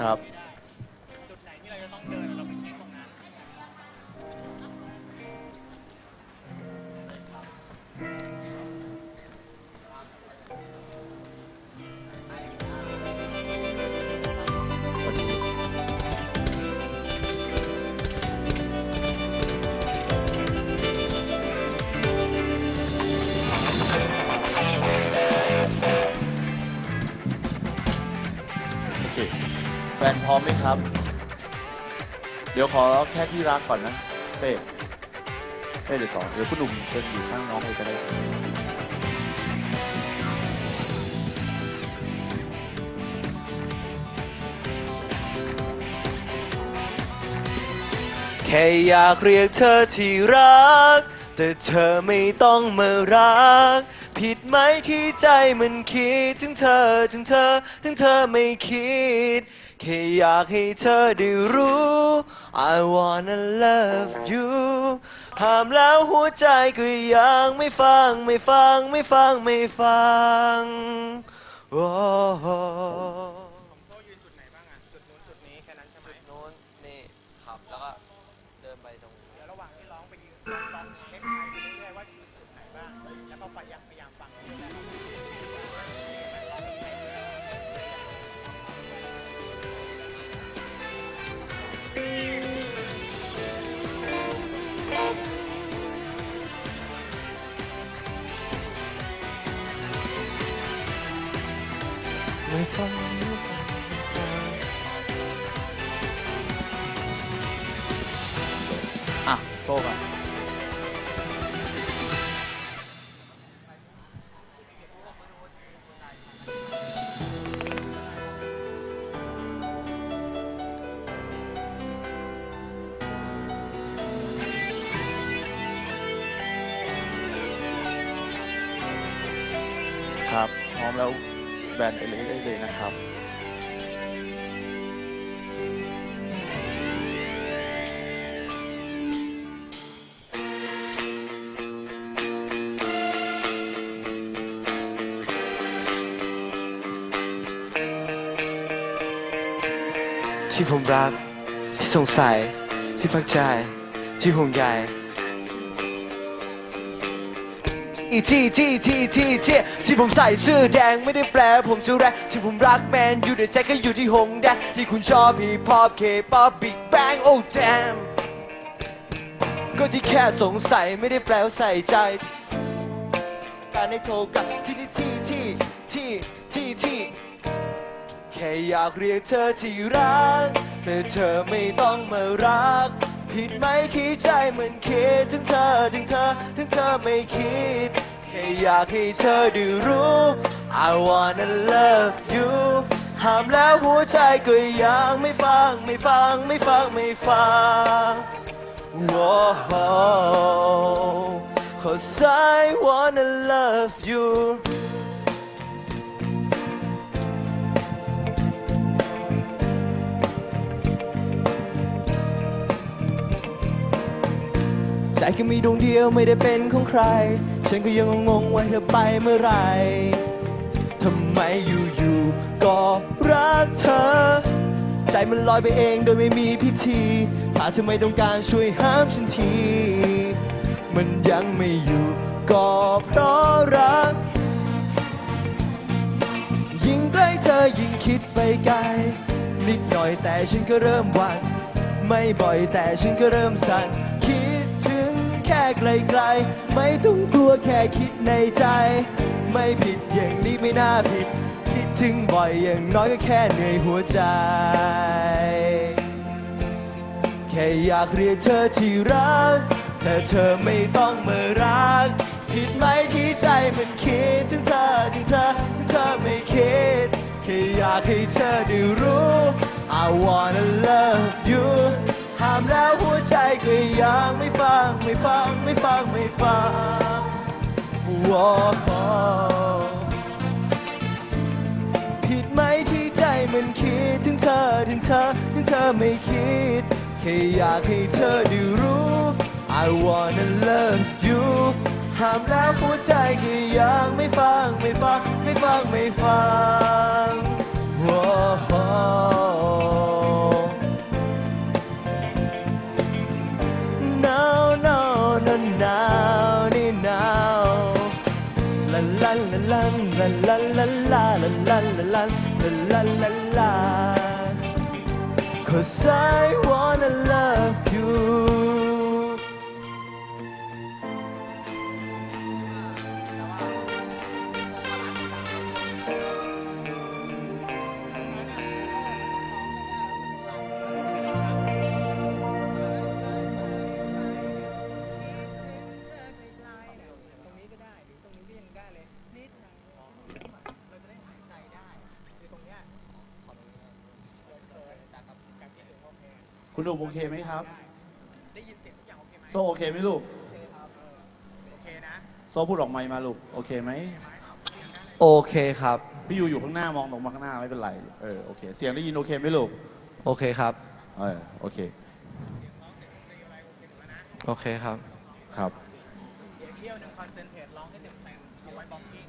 ครับ นพร้อมไหมครับ เดี๋ยวขอแค่ที่รักก่อนนะเป้เป้เดี๋ยวสอนเดี๋ยวคุณหนุ่มจะอยู่ข้างน้องเลยก็ได้แค่อยากเรียกเธอที่รัก แต่เธอไม่ต้องมารัก ผิดไหมที่ใจมันคิด ถึงเธอ ถึงเธอ ถึงเธอไม่คิด แค่อยากให้เธอได้รู้ I wanna love you ห้ามแล้วหัวใจก็ยังไม่ฟังไม่ฟังไม่ฟังไม่ฟังโอ้โหผมโต้ยืนจุดไหนบ้างอะ จุดนู้นจุดนี้แค่นั้นใช่ไหมจุดนู้นนี่ครับแล้วก็เดินไปตรงเดี๋ยวระหว่างที่ร้องไปยืนลองเช็คไมค์ไปเรื่อยๆว่ายืนจุดไหนบ้าง แล้วก็พยายามพยายามฟังเรื่อยๆ ไม่ฟังอะโซ่กันครับ พร้อมแล้ว แบนไปเลยได้เลยนะครับที่ผมรัก ที่สงสัย ที่ฟังใจ ที่ห่วงใย อีที่ที่ที่ที่ที่ที่ผมใส่เสื้อแดงไม่ได้แปลผมจะแรที่ผมรักแมนอยู่แต่ใจก็อยู่ที่หงแดงที่คุณชอบฮีพอปเคป๊อปบิ๊กแบงโอ้แจมก็ที่แค่สงสัยไม่ได้แปลว่าใส่ใจ การให้โทรกลับที่นี่ที่ที่ที่ที่ที่แค่อยากเรียกเธอที่รัก แต่เธอไม่ต้องมารัก ผิดไหมที่ใจมันคิดถึงเธอถึงเธอถึงเธอไม่คิด แค่อยากให้เธอได้รู้ I wanna love you ห้ามแล้วหัวใจก็ยังไม่ฟังไม่ฟังไม่ฟังไม่ฟัง Whoa, Cause I wanna love you ใจก็มีดวงเดียวไม่ได้เป็นของใคร ฉันก็ยังงงว่าเธอไปเมื่อไรทำไมอยู่ๆก็รักเธอ ใจมันลอยไปเองโดยไม่มีพิธี ถ้าเธอไม่ต้องการช่วยห้ามฉันที มันยังไม่อยู่ก็เพราะรัก ยิ่งใกล้เธอยิ่งคิดไปไกล นิดหน่อยแต่ฉันก็เริ่มหวั่นไม่บ่อยแต่ฉันก็เริ่มสั่น ค่ไกลๆ ไม่ต้องกลัวแค่คิดในใจ ไม่ผิดอย่างนี้ไม่น่าผิด คิดถึงบ่อยอย่างน้อยก็แค่เหนื่อยหัวใจ แค่อยากเรียกเธอที่รัก แต่เธอไม่ต้องมารัก ผิดไหมที่ใจมันคิดถึงเธอถึงเธอถึงเธอไม่คิด แค่อยากให้เธอได้รู้ I wanna love ามแล้วหัวใจก็ยังไม่ฟังไม่ฟังไม่ฟังไม่ฟัง Whoa ผิดไหมที่ใจมันคิดถึงเธอถึงเธอถึงเธอไม่คิด แค่อยากให้เธอได้รู้ I wanna love you ห้ามแล้วหัวใจก็ยังไม่ฟังไม่ฟังไม่ฟังไม่ฟัง ลาลาลาลาลาลาลาลาลาลา Cause I wanna love you คคุณหนุ่มโอเคไหมครับ ได้ยินเสียงทุกอย่างโอเคไหมโซโอเคไหมลูก โอเคครับเออโอเคนะโซพูดออกไมค์มาลูก โอเคไหม โอเคครับ พี่ยูอยู่ข้างหน้ามองตรงมาข้างหน้าไม่เป็นไร เออ โอเค เสียงได้ยินโอเคไหมลูก โอเคครับ เออ โอเค โอเคครับ ครับ เดี๋ยวเที่ยวหนึ่งคอนเซนเทรตร้องให้เต็มเต็มเอาไว้บล็อกกิ้ง